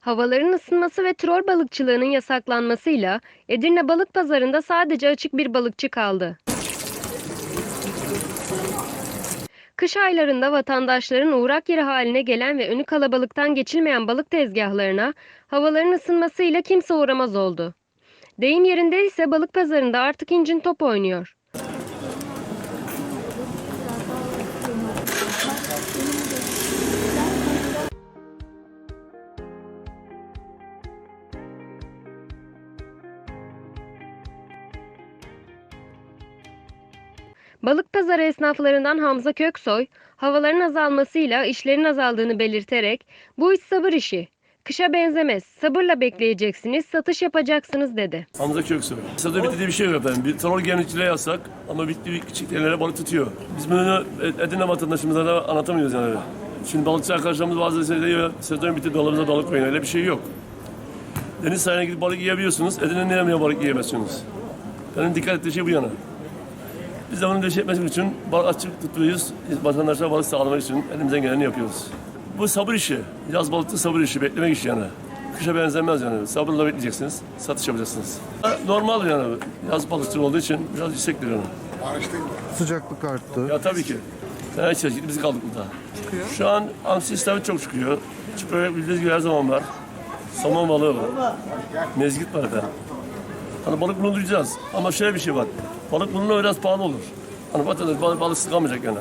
Havaların ısınması ve troll balıkçılığının yasaklanmasıyla Edirne Balık Pazarı'nda sadece açık bir balıkçı kaldı. Kış aylarında vatandaşların uğrak yeri haline gelen ve önü kalabalıktan geçilmeyen balık tezgahlarına havaların ısınmasıyla kimse uğramaz oldu. Deyim yerinde ise balık pazarında artık incin top oynuyor. Balık pazarı esnaflarından Hamza Köksoy, havaların azalmasıyla işlerin azaldığını belirterek bu iş sabır işi. Kışa benzemez. Sabırla bekleyeceksiniz, satış yapacaksınız dedi. Hamza Köksoy. Sezon bitti diye bir şey yok efendim. Bir troll gemiciliğe yasak ama bitti bir küçük yerlere balık tutuyor. Biz bunu Edirne vatandaşımıza da anlatamıyoruz yani. Şimdi balıkçı arkadaşlarımız bazı şey diyor, sezon bitti dolabınıza balık koyun. Öyle bir şey yok. Deniz sahiline gidip balık yiyebiliyorsunuz. Edirne'nin nereye balık yiyemezsiniz. Benim dikkat ettiği şey bu yana. Biz de bunu etmek için balık açık tutuyoruz. Vatandaşlara balık sağlamak için elimizden geleni yapıyoruz. Bu sabır işi. Yaz balıkta sabır işi, beklemek işi yani. Kışa benzemez yani. Sabırla bekleyeceksiniz, satış yapacaksınız. Normal yani. Yaz balıkçı olduğu için biraz yüksektir yani. Sıcaklık arttı. Ya tabii ki. Sen hiç çeşitli biz kaldık burada. Şu an hamsi istavrit çok çıkıyor. Çıkıyor bildiğiniz gibi her zaman var. Somon balığı var. Mezgit var efendim. Hani balık bulunduracağız. Ama şöyle bir şey var. Balık bulunma biraz pahalı olur. Hani vatandaş balık, balık sıkamayacak yani.